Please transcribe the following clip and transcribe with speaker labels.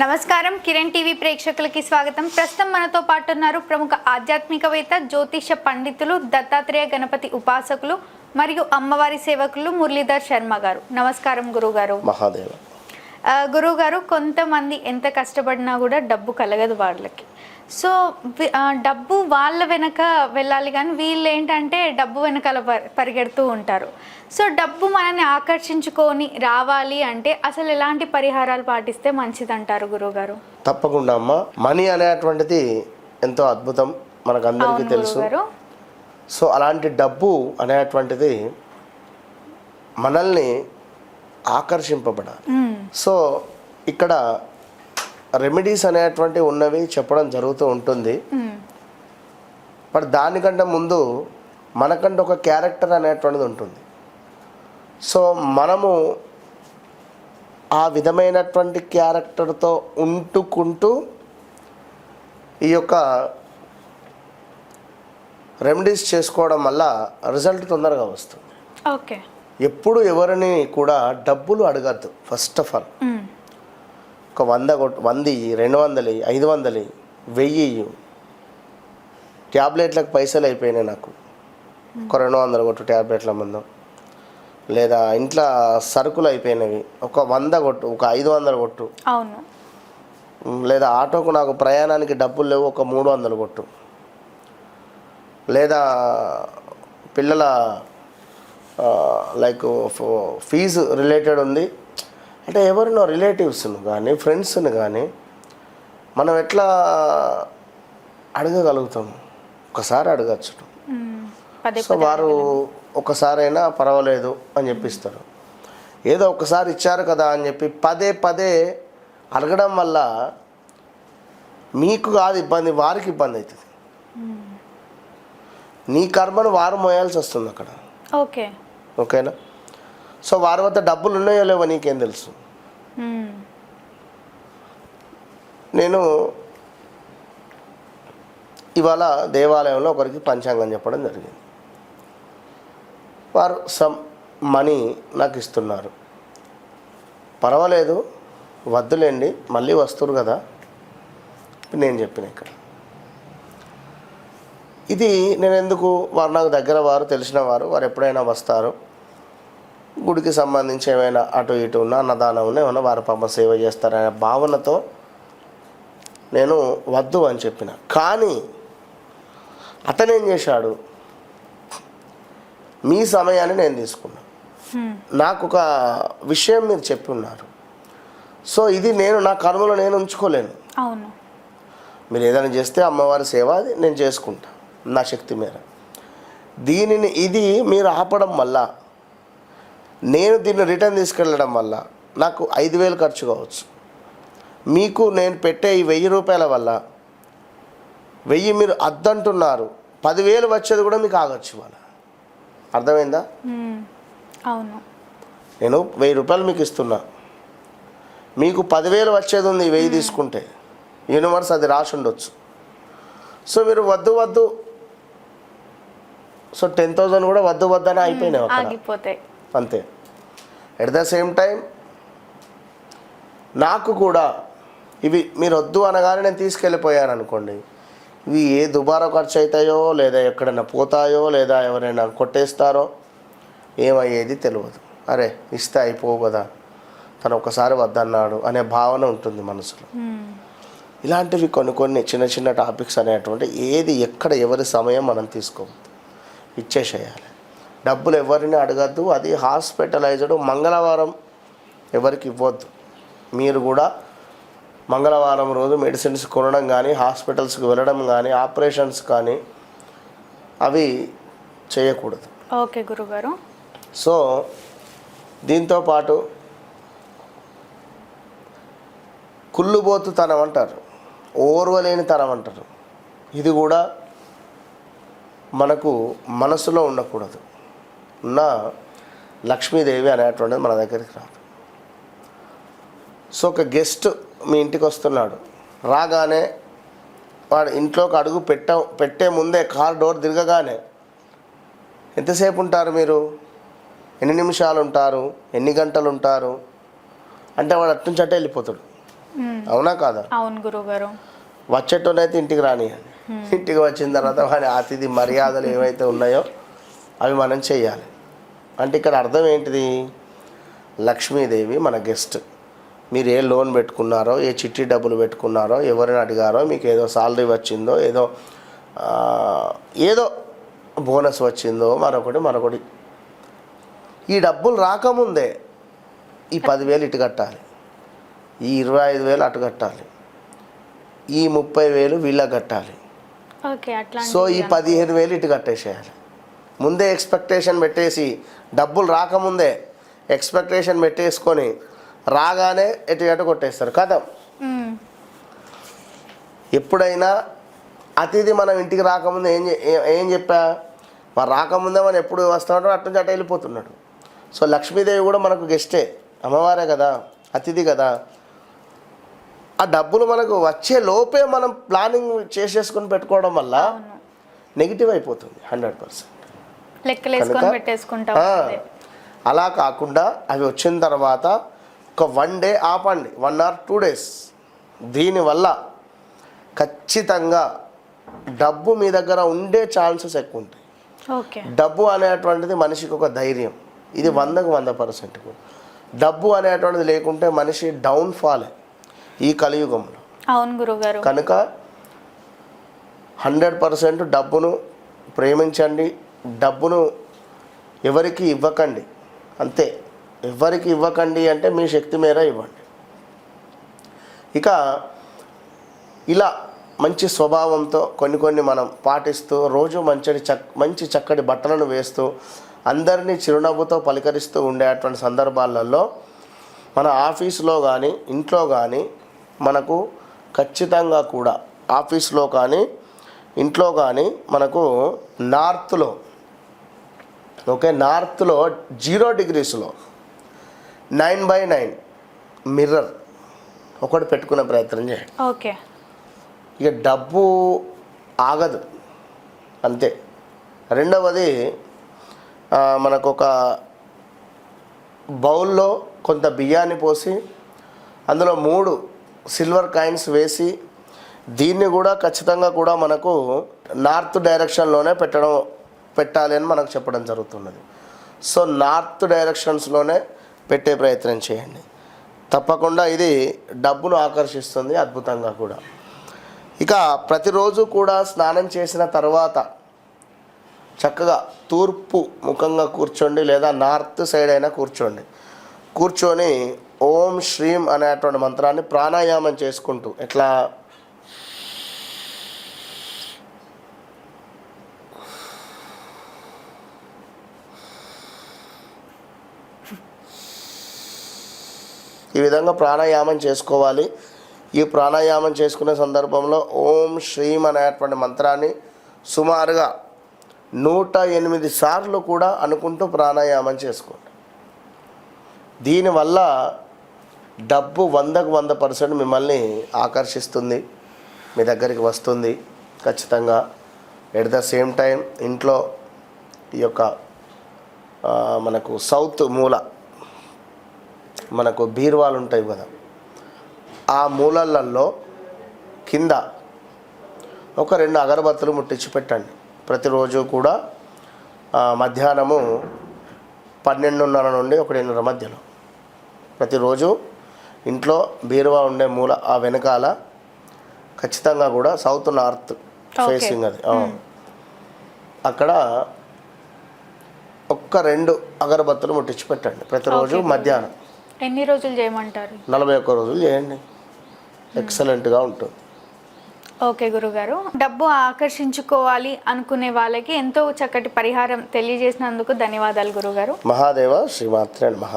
Speaker 1: నమస్కారం. కిరణ్ టీవీ ప్రేక్షకులకి స్వాగతం. ప్రస్తుతం మనతో పాటు ఉన్నారు ప్రముఖ ఆధ్యాత్మికవేత్త జ్యోతిష పండితులు దత్తాత్రేయ గణపతి ఉపాసకులు మరియు అమ్మవారి సేవకులు మురళీధర్ శర్మ గారు. నమస్కారం గురుగారు
Speaker 2: మహాదేవ.
Speaker 1: ఆ, గురువుగారు కొంతమంది ఎంత కష్టపడినా కూడా డబ్బు కలగదు వాళ్ళకి. సో డబ్బు వాళ్ళ వెనక వెళ్ళాలి కానీ వీళ్ళు ఏంటంటే డబ్బు వెనకాల పరిగెడుతూ ఉంటారు. సో డబ్బు మనల్ని ఆకర్షించుకొని రావాలి అంటే అసలు ఎలాంటి పరిహారాలు పాటిస్తే మంచిదంటారు గురువుగారు?
Speaker 2: తప్పకుండా అమ్మ. మనీ అనేటువంటిది ఎంతో అద్భుతం మనకు అందరికీ తెలుసు. సో అలాంటి డబ్బు అనేటువంటిది మనల్ని ఆకర్షింపబడాలి. సో ఇక్కడ రెమెడీస్ అనేటువంటివి ఉన్నవి చెప్పడం జరుగుతూ ఉంటుంది. బట్ దానికంటే ముందు మనకంటే ఒక క్యారెక్టర్ అనేటువంటిది ఉంటుంది. సో మనము ఆ విధమైనటువంటి క్యారెక్టర్తో ఉంటుకుంటూ ఈ యొక్క రెమెడీస్ చేసుకోవడం వల్ల రిజల్ట్ తొందరగా వస్తుంది.
Speaker 1: ఓకే.
Speaker 2: ఎప్పుడు ఎవరిని కూడా డబ్బులు అడగద్దు. First of all. ఒక వంద వంద రెండు వందలు ఐదు వందలు వెయ్యి. ట్యాబ్లెట్లకు పైసలు అయిపోయినాయి నాకు. ఒక రెండు వందలు కొట్టు ట్యాబ్లెట్ల ముందు. లేదా ఇంట్లో సరుకులు అయిపోయినవి. ఒక వంద కొట్టు ఒక ఐదు వందలు కొట్టు.
Speaker 1: అవును.
Speaker 2: లేదా ఆటోకు నాకు ప్రయాణానికి డబ్బులు లేవు ఒక మూడు వందలు కొట్టు. లేదా పిల్లల లైక్ ఫీజు రిలేటెడ్ ఉంది. అంటే ఎవరినో రిలేటివ్స్ను కానీ ఫ్రెండ్స్ని కానీ మనం ఎట్లా అడగగలుగుతాము ఒకసారి అడగచ్చు. సో వారు ఒకసారైనా పర్వాలేదు అని చెప్పిస్తారు. ఏదో ఒకసారి ఇచ్చారు కదా అని చెప్పి పదే పదే అడగడం వల్ల మీకు కాదు ఇబ్బంది వారికి ఇబ్బంది అవుతుంది. నీ కర్మను వారు మోయాల్సి వస్తుంది అక్కడ.
Speaker 1: ఓకే.
Speaker 2: ఓకేనా? సో వారి వద్ద డబ్బులు ఉన్నాయో లేవో నీకేం తెలుసు. నేను ఇవాళ దేవాలయంలో ఒకరికి పంచాంగం చెప్పడం జరిగింది. వారు సమ్ మనీ నాకు ఇస్తున్నారు. పర్వాలేదు వద్దులేండి మళ్ళీ వస్తురు కదా? నేను చెప్పిన ఇక్కడ. ఇది నేను ఎందుకు వారు నాకు దగ్గర వారు తెలిసిన వారు వారు ఎప్పుడైనా వస్తారు? గుడికి సంబంధించి ఏమైనా అటు ఇటు ఉన్న అన్నదానం ఉన్న ఏమైనా వారు పాప సేవ చేస్తారనే భావనతో నేను వద్దు అని చెప్పిన. కానీ అతను ఏం చేశాడు? మీ సమయాన్ని నేను తీసుకున్నా. నాకు ఒక విషయం మీరు చెప్పి ఉన్నారు. సో ఇది నేను నా కర్మలో నేను ఉంచుకోలేను.
Speaker 1: అవును.
Speaker 2: మీరు ఏదైనా చేస్తే అమ్మవారి సేవ నేను చేసుకుంటా. నా శక్తి మేర. దీనిని ఇది మీరు ఆపడం వల్ల నేను దీన్ని రిటర్న్ తీసుకెళ్ళడం వల్ల నాకు ఐదు వేలు ఖర్చు కావచ్చు. మీకు నేను పెట్టే ఈ వెయ్యి రూపాయల వల్ల వెయ్యి మీరు అద్దంటున్నారు. పదివేలు వచ్చేది కూడా మీకు ఆగచ్చు ఇవాళ. అర్థమైందా.
Speaker 1: అవును.
Speaker 2: నేను వెయ్యి రూపాయలు మీకు ఇస్తున్నా. మీకు పదివేలు వచ్చేది ఉంది వెయ్యి తీసుకుంటే. యూనివర్స్ అది రాసి ఉండొచ్చు. సో మీరు వద్దు వద్దు. సో టెన్ థౌజండ్ కూడా వద్దు వద్దని అయిపోయినాయి అంతే. ఎట్ ద సేమ్ టైం నాకు కూడా ఇవి మీరు వద్దు అనగానే నేను తీసుకెళ్ళిపోయాను అనుకోండి. ఇవి ఏ దుబారా ఖర్చు అవుతాయో లేదా ఎక్కడైనా పోతాయో లేదా ఎవరైనా కొట్టేస్తారో ఏమయ్యేది తెలియదు అరే ఇస్తే అయిపోవు కదా. తను ఒకసారి వద్దన్నాడు అనే భావన ఉంటుంది మనసులో.
Speaker 1: మ్మ్.
Speaker 2: ఇలాంటివి కొన్ని కొన్ని చిన్న చిన్న టాపిక్స్ అనేటువంటి ఏది ఎక్కడ ఎవరి సమయం మనం తీసుకోవద్దు. ఇచ్చేసేయాలి. డబ్బులు ఎవరిని అడగద్దు అది హాస్పిటలైజ్డ్ మంగళవారం ఎవరికి ఇవ్వద్దు. మీరు కూడా మంగళవారం రోజు మెడిసిన్స్ కొనడం కానీ హాస్పిటల్స్కి వెళ్ళడం కానీ ఆపరేషన్స్ కానీ అవి చేయకూడదు.
Speaker 1: ఓకే గురుగారు.
Speaker 2: సో దీంతో పాటు కుళ్ళుబోతుతనం అంటారు. ఓర్వలేని తనం అంటారు. ఇది కూడా మనకు మనసులో ఉండకూడదు. ఉన్న లక్ష్మీదేవి అనేటువంటిది మన దగ్గరికి రాదు. సో ఒక గెస్ట్ మీ ఇంటికి వస్తున్నాడు. రాగానే వాడు ఇంట్లోకి అడుగు పెట్ట పెట్టే ముందే కార్ డోర్ తిరగగానే ఎంతసేపు ఉంటారు మీరు? ఎన్ని నిమిషాలు ఉంటారు ఎన్ని గంటలు ఉంటారు అంటే వాడు అట్నుంచి అట్టే వెళ్ళిపోతాడు. అవునా కాదా?
Speaker 1: అవును గురుగారు
Speaker 2: వచ్చేటోనైతే ఇంటికి రానియండి ఇంటికి వచ్చిన తర్వాత వాడి అతిథి మర్యాదలు ఏవైతే ఉన్నాయో అవి మనం చేయాలి. అంటే ఇక్కడ అర్థం ఏంటిది? లక్ష్మీదేవి మన గెస్ట్. మీరు ఏ లోన్ పెట్టుకున్నారో ఏ చిట్టి డబ్బులు పెట్టుకున్నారో ఎవరిని అడిగారో మీకు ఏదో సాలరీ వచ్చిందో ఏదో ఏదో బోనస్ వచ్చిందో మరొకటి మరొకటి. ఈ డబ్బులు రాకముందే ఈ పదివేలు ఇటు కట్టాలి. ఈ ఇరవై ఐదు వేలు అటు కట్టాలి. ఈ ముప్పై వేలు వీళ్ళకి కట్టాలి. సో ఈ పదిహేను వేలు ఇటు కట్టేసేయాలి. ముందే ఎక్స్పెక్టేషన్ పెట్టేసి డబ్బులు రాకముందే ఎక్స్పెక్టేషన్ పెట్టేసుకొని రాగానే ఎటు ఎటు కొట్టేస్తారు. కదా ఎప్పుడైనా అతిథి మనం ఇంటికి రాకముందే ఏం ఏ- చెప్పా? మరి రాకముందే మనం ఎప్పుడు వస్తున్నాడో అటు నుంచి అటు వెళ్ళిపోతున్నాడు. సో లక్ష్మీదేవి కూడా మనకు గెస్టే అమ్మవారే కదా అతిథి కదా. ఆ డబ్బులు మనకు వచ్చే లోపే మనం ప్లానింగ్ చేసేసుకొని పెట్టుకోవడం వల్ల నెగిటివ్ అయిపోతుంది హండ్రెడ్ పర్సెంట్
Speaker 1: పెట్టేసుకుంటాం
Speaker 2: అలా కాకుండా అవి వచ్చిన తర్వాత ఒక వన్ డే ఆపండి వన్ ఆర్ టూ డేస్. దీనివల్ల ఖచ్చితంగా డబ్బు మీ దగ్గర ఉండే ఛాన్సెస్ ఎక్కువ ఉంటాయి డబ్బు అనేటువంటిది మనిషికి ఒక ధైర్యం. ఇది వందకు వంద పర్సెంట్ డబ్బు అనేటువంటిది లేకుంటే మనిషి డౌన్ఫాల్ ఈ కలియుగంలో.
Speaker 1: అవును గురుగారు.
Speaker 2: కనుక హండ్రెడ్ పర్సెంట్ డబ్బును ప్రేమించండి డబ్బును ఎవరికి ఇవ్వకండి. అంతే. ఎవరికి ఇవ్వకండి అంటే మీ శక్తి మేర ఇవ్వండి. ఇక ఇలా మంచి స్వభావంతో కొన్ని కొన్ని మనం పాటిస్తూ రోజు మంచి చక్ మంచి చక్కటి బట్టలను వేస్తూ అందరినీ చిరునవ్వుతో పలకరిస్తూ ఉండేటువంటి సందర్భాలలో మన ఆఫీస్లో కానీ ఇంట్లో కానీ మనకు ఖచ్చితంగా కూడా ఆఫీస్లో కానీ ఇంట్లో కానీ మనకు నార్త్లో ఓకే నార్త్లో జీరో డిగ్రీస్లో నైన్ బై నైన్ మిర్రర్ ఒకటి పెట్టుకునే ప్రయత్నం చేయండి.
Speaker 1: ఓకే.
Speaker 2: ఇక డబ్బు ఆగదు అంతే. రెండవది మనకు ఒక బౌల్లో కొంత బియ్యాన్ని పోసి అందులో మూడు సిల్వర్ కాయిన్స్ వేసి దీన్ని కూడా ఖచ్చితంగా కూడా మనకు నార్త్ డైరెక్షన్లోనే పెట్టడం పెట్టాలి అని మనకు చెప్పడం జరుగుతున్నది. సో నార్త్ డైరెక్షన్స్లోనే పెట్టే ప్రయత్నం చేయండి. తప్పకుండా ఇది డబ్బును ఆకర్షిస్తుంది అద్భుతంగా కూడా. ఇక ప్రతిరోజు కూడా స్నానం చేసిన తర్వాత చక్కగా తూర్పు ముఖంగా కూర్చోండి లేదా నార్త్ సైడ్ అయినా కూర్చోండి. కూర్చొని ఓం శ్రీం అనేటువంటి మంత్రాన్ని ప్రాణాయామం చేసుకుంటూ ఎట్లా ఈ విధంగా ప్రాణాయామం చేసుకోవాలి. ఈ ప్రాణాయామం చేసుకునే సందర్భంలో ఓం శ్రీం అనేటువంటి మంత్రాన్ని సుమారుగా నూట ఎనిమిది సార్లు కూడా అనుకుంటూ ప్రాణాయామం చేసుకోండి. దీనివల్ల డబ్బు వందకు వంద పర్సెంట్ మిమ్మల్ని ఆకర్షిస్తుంది. మీ దగ్గరికి వస్తుంది ఖచ్చితంగా. ఎట్ ద సేమ్ టైం ఇంట్లో ఈ యొక్క మనకు సౌత్ మూల మనకు బీరువాలు ఉంటాయి కదా ఆ మూలలలో కింద ఒక రెండు అగరబత్తులు ముట్టించి పెట్టండి. ప్రతిరోజు కూడా మధ్యాహ్నము పన్నెండున్నర నుండి ఒకటిన్నర మధ్యలో. ప్రతిరోజు ఇంట్లో బీరువా ఉండే మూల ఆ వెనకాల ఖచ్చితంగా కూడా సౌత్ నార్త్ ఫేసింగ్ అది. అక్కడ ఒక్క రెండు అగరబత్తులు ముట్టించి పెట్టండి. ప్రతిరోజు. మధ్యాహ్నం.
Speaker 1: ఎన్ని రోజులు చేయమంటారు?
Speaker 2: నలభై ఒక్క రోజులు చేయండి. ఎక్సలెంట్గా ఉంటుంది.
Speaker 1: ఓకే గురుగారు. డబ్బు ఆకర్షించుకోవాలి అనుకునే వాళ్ళకి ఎంతో చక్కటి పరిహారం తెలియజేసినందుకు ధన్యవాదాలు గురుగారు.
Speaker 2: మహాదేవ శ్రీమాత్రే నమః.